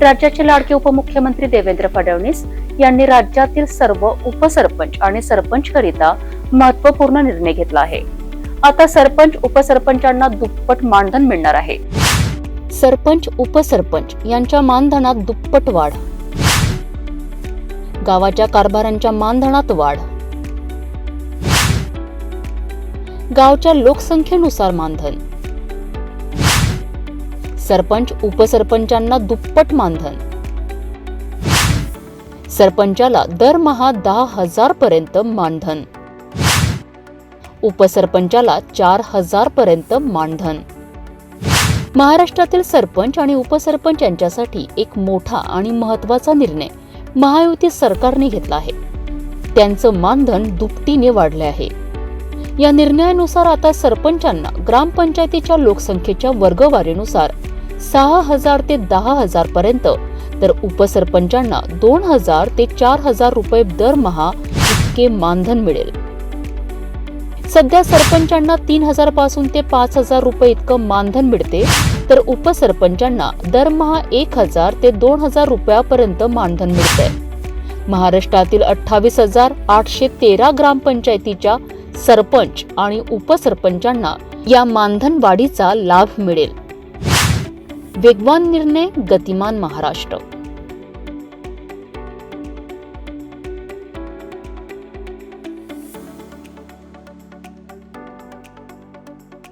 राज्याचे लाडके उपमुख्यमंत्री देवेंद्र फडणवीस यांनी राज्यातील सर्व उपसरपंच आणि सरपंचकरिता महत्त्वपूर्ण निर्णय घेतला आहे. आता सरपंच उपसरपंचांना दुप्पट मानधन मिळणार आहे. सरपंच उपसरपंच यांच्या मानधनात दुप्पट वाढ. गावाच्या कारभारांच्या मानधनात वाढ. गावच्या लोकसंख्येनुसार मानधन. सरपंच उपसरपंचांना दुप्पट मानधन. सरपंचाला दरमहा दहा हजार पर्यंत मानधन. उपसरपंचाला चार हजार पर्यंत मानधन. महाराष्ट्रातील सरपंच आणि उपसरपंच यांच्यासाठी एक मोठा आणि महत्त्वाचा निर्णय महायुती सरकारने घेतला आहे. त्यांचं मानधन दुपटीने वाढले आहे. या निर्णयानुसार आता सरपंचांना ग्रामपंचायतीच्या लोकसंख्येच्या वर्गवारीनुसार सहा हजार ते दहा हजार पर्यंत. तर उपसरपंचांना दोन हजार ते चार हजार रुपये दरमहा इतके मानधन मिळेल. सध्या सरपंचांना तीन हजारपासून ते पाच हजार रुपये इतकं मानधन मिळते. तर उपसरपंचांना दरमहा एक हजार ते दोन हजार रुपयापर्यंत मानधन मिळते महाराष्ट्रातील अठ्ठावीस हजार आठशे तेरा ग्रामपंचायतीच्या सरपंच आणि उपसरपंचांना या मानधन वाढीचा लाभ मिळेल. वेगवान निर्णय गतिमान महाराष्ट्र.